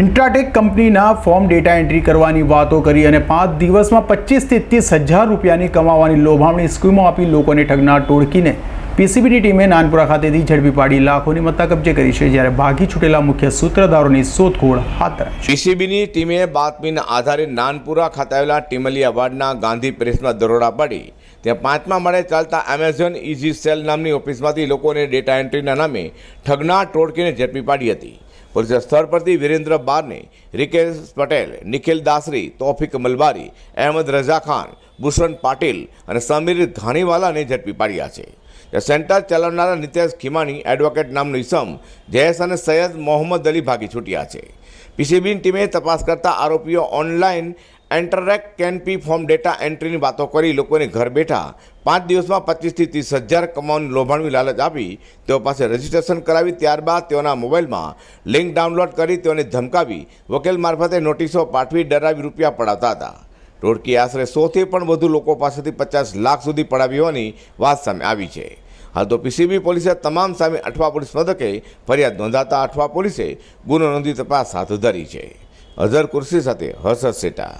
ઇન્ટ્રાટેક કંપનીના form data entry કરવાની વાતો કરી અને પાંચ દિવસમાં પચીસથી ત્રીસ હજાર રૂપિયાની કમાવાની લોભામણી સ્કીમો આપી લોકોને ઠગનાર ટોળકીને. પીસીબીની ટીમે નાનપુરા ખાતેથી ઝડપી પાડી લાખોની મત્તા કબજે કરી છે, જ્યારે ભાગી છૂટેલા મુખ્ય સૂત્રધારોની શોધખોળ હાથ ધરાઈ પીસીબીની ટીમે બાતમીના આધારે નાનપુરા ખાતે આવેલા ટીમલી વાડના ગાંધી પ્રેસમાં દરોડા પાડી. ત્યાં પાંચમા માળે ચાલતા એમેઝોન ઇઝી સેલ નામની ઓફિસમાંથી લોકોને ડેટા એન્ટ્રીના નામે ઠગનાર ટોળકીને ઝડપી પાડી હતી. પોલીસે સ્થળ પરથી વિરેન્દ્ર બારને રિકેશ પટેલ, નિખિલ દાસરી, તોફિક મલબારી, અહેમદ રઝા ખાન, ભૂષણ પાટીલ અને સમીર ઘાણીવાલાને ઝડપી પાડ્યા છે. સેન્ટર ચલાવનારા નિતેશ ખીમાણી, એડવોકેટ નામનો ઇસમ જયેશ અને સૈયદ મોહમ્મદ અલી ભાગી છૂટ્યા છે. પીસીબીની ટીમે તપાસ કરતા આરોપીઓ ઓનલાઈન એન્ટરેક કેનપી ફોર્મ ડેટા એન્ટ્રીની વાતો કરી લોકોને ઘર બેઠા. પાંચ દિવસમાં પચીસથી ત્રીસ હજાર કમાવાની લોભાણવી લાલચ આપી. તેઓ પાસે રજીસ્ટ્રેશન કરાવી, ત્યારબાદ તેઓના મોબાઈલમાં લિંક ડાઉનલોડ કરી, તેઓને ધમકાવી, વકીલ મારફતે નોટિસો પાઠવી, ડરાવી રૂપિયા પડાવતા હતા. ટોળકી આશરે સોથી પણ વધુ લોકો પાસેથી પચાસ લાખ સુધી પડાવી હોવાની વાત સામે આવી છે. હાલ તો પીસીબી પોલીસે તમામ સામે અઠવા પોલીસ મથકે ફરિયાદ નોંધાતા અઠવા પોલીસે ગુનો નોંધી તપાસ હાથ ધરી છે. અઝર કુર્સી સાથે હર્ષદ સેટા.